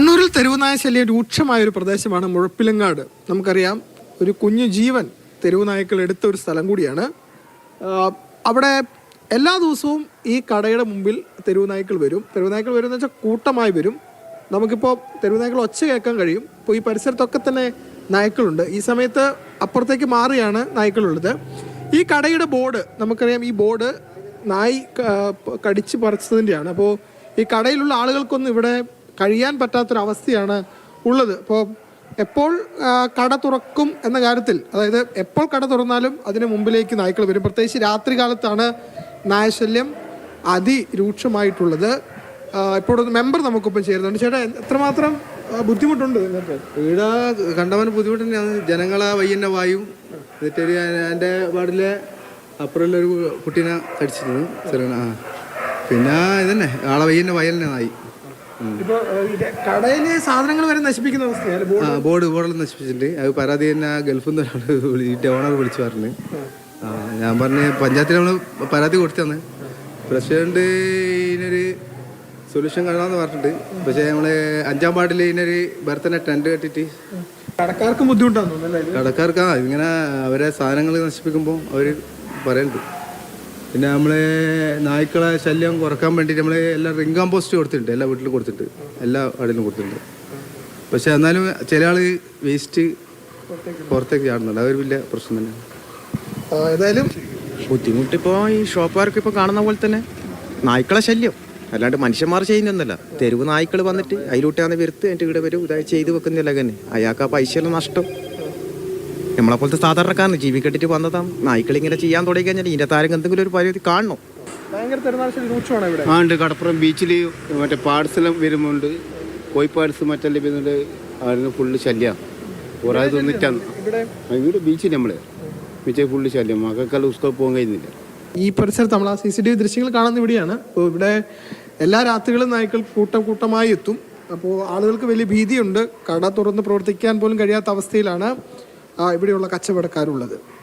കണ്ണൂരിൽ തെരുവുനായ ശല്യം രൂക്ഷമായ ഒരു പ്രദേശമാണ് മുഴപ്പിലങ്ങാട്. നമുക്കറിയാം ഒരു കുഞ്ഞു ജീവൻ തെരുവുനായ്ക്കൾ എടുത്ത ഒരു സ്ഥലം കൂടിയാണ്. അവിടെ എല്ലാ ദിവസവും ഈ കടയുടെ മുമ്പിൽ തെരുവുനായ്ക്കൾ വരും. തെരുവുനായ്ക്കൾ വരും എന്ന് വെച്ചാൽ കൂട്ടമായി വരും. നമുക്കിപ്പോൾ തെരുവുനായ്ക്കൾ ഒച്ച കേൾക്കാൻ കഴിയും. ഇപ്പോൾ ഈ പരിസരത്തൊക്കെ തന്നെ നായ്ക്കളുണ്ട്. ഈ സമയത്ത് അപ്പുറത്തേക്ക് മാറിയാണ് നായ്ക്കളുള്ളത്. ഈ കടയുടെ ബോർഡ് നമുക്കറിയാം ഈ ബോർഡ് നായി കടിച്ച് പറിച്ചതിന്റെയാണ് അപ്പോൾ ഈ കടയിലുള്ള ആളുകൾക്കൊന്നും ഇവിടെ കഴിയാൻ പറ്റാത്തൊരവസ്ഥയാണ് ഉള്ളത്. ഇപ്പോൾ എപ്പോൾ കട തുറക്കും എന്ന കാര്യത്തിൽ അതായത് എപ്പോൾ കട തുറന്നാലും അതിന് മുമ്പിലേക്ക് നായ്ക്കൾ വരും. പ്രത്യേകിച്ച് രാത്രി കാലത്താണ് നായശല്യം അതിരൂക്ഷമായിട്ടുള്ളത്. ഇപ്പോൾ മെമ്പർ നമുക്കൊപ്പം ചേരുന്നുണ്ട്. ചേട്ടാ എത്രമാത്രം ബുദ്ധിമുട്ടുണ്ട് ഇവിടെ കണ്ടവന് ബുദ്ധിമുട്ട് തന്നെയാണ് ജനങ്ങളെ വയ്യന്നെ വായും. എന്നിട്ടൊരു എന്റെ വാർഡിലെ അപ്പുറമുള്ളൊരു കുട്ടീനെ കടിച്ചിരുന്നു. ചെറുക്കനെ പിന്നെ ഇതന്നെ. ആളെ വയ്യന്നെ വയലിനെ നായി. ഇപ്പോൾ കടയിലെ സാധനങ്ങൾ വരെ നശിപ്പിക്കുന്ന അവസ്ഥയാണ് ബോർഡ്? ബോർഡ് ബോർഡെല്ലാം നശിപ്പിച്ചിട്ടുണ്ട്. അത് പരാതി തന്നെ ഗൾഫിൽ നിന്ന് ഒരാൾ ഓണർ വിളിച്ചു പറഞ്ഞു. ഞാൻ പറഞ്ഞ പഞ്ചായത്തിൽ നമ്മൾ പരാതി കൊടുത്തന്ന് പ്രസിഡന്റ് ഇതിനൊരു സൊല്യൂഷൻ കാണാമെന്ന് പറഞ്ഞിട്ടുണ്ട്. പക്ഷേ നമ്മൾ അഞ്ചാം വാർഡിൽ ഇതിനൊരു ബർത്തനെ ടെന്റ് കെട്ടിട്ട് കടക്കാർക്കും ബുദ്ധിമുട്ടാണ് കടക്കാർക്കാ ആ ഇങ്ങനെ അവരെ സാധനങ്ങൾ നശിപ്പിക്കുമ്പോൾ അവർ പറയുന്നുണ്ട് പിന്നെ നമ്മളെ നായ്ക്കളെ ശല്യം കുറയ്ക്കാൻ വേണ്ടിയിട്ട് നമ്മൾ എല്ലാ റിംഗ് കമ്പോസ്റ്റ് കൊടുത്തിട്ടുണ്ട് എല്ലാ വീട്ടിലും കൊടുത്തിട്ടുണ്ട് എല്ലാ വാർഡിലും കൊടുത്തിട്ടുണ്ട്. പക്ഷെ എന്നാലും ചില ആൾ വേസ്റ്റ് പുറത്തേക്ക് ചാടുന്നുണ്ട് അതൊരു വലിയ പ്രശ്നം തന്നെ. ഏതായാലും ബുദ്ധിമുട്ടിപ്പോൾ ഈ ഷോപ്പുകാർക്ക് ഇപ്പോൾ കാണുന്ന പോലെ തന്നെ നായ്ക്കളെ ശല്യം. അല്ലാണ്ട് മനുഷ്യന്മാർ ചെയ്യുന്നൊന്നല്ല. തെരുവ് നായ്ക്കൾ വന്നിട്ട് അതിലൂട്ടാന്ന് വരുത്ത് എന്റെ വീട് വരും ഇതായി ചെയ്ത് വെക്കുന്നില്ല തന്നെ അയാൾക്ക് ആ പൈസയെല്ലാം നഷ്ടം. നമ്മളെ പോലത്തെ സാധാരണക്കാരന് ജീവിക്കെട്ടിട്ട് വന്നതാണ് നായ്ക്കൾ ഇങ്ങനെ ചെയ്യാൻ തുടങ്ങി കഴിഞ്ഞാൽ ഇതിന്റെ താരം എന്തെങ്കിലും ഒരു പരിധി കാണണം. ഭയങ്കര ആ ഉണ്ട്. കടപ്പുറം ബീച്ചിൽ മറ്റേ പാർസലും വരുമുണ്ട് കോയി പാർട്സ് മറ്റെല്ലാം വരുന്നുണ്ട്. അതിന് ഫുള്ള് ശല്യം. കുറേ തിന്നിട്ടാണ്. ഇവിടെ? ബീച്ചിൽ നമ്മൾ ബീച്ചിൽ ഫുള്ള് ശല്യം. മക്കൾക്കെല്ലാം സ്കൂളിൽ പോകാൻ കഴിയുന്നില്ല. ഈ പരിസരത്ത് നമ്മൾ ആ സി സി ടി വി ദൃശ്യങ്ങൾ കാണുന്ന ഇവിടെയാണ്. അപ്പോൾ ഇവിടെ എല്ലാ രാത്രികളും നായ്ക്കൾ കൂട്ടം കൂട്ടമായി എത്തും. അപ്പോൾ ആളുകൾക്ക് വലിയ ഭീതിയുണ്ട്. കട തുറന്ന് പ്രവർത്തിക്കാൻ പോലും കഴിയാത്ത അവസ്ഥയിലാണ്. ഇവിടെയുള്ള കച്ചവടക്കാരുള്ളത്.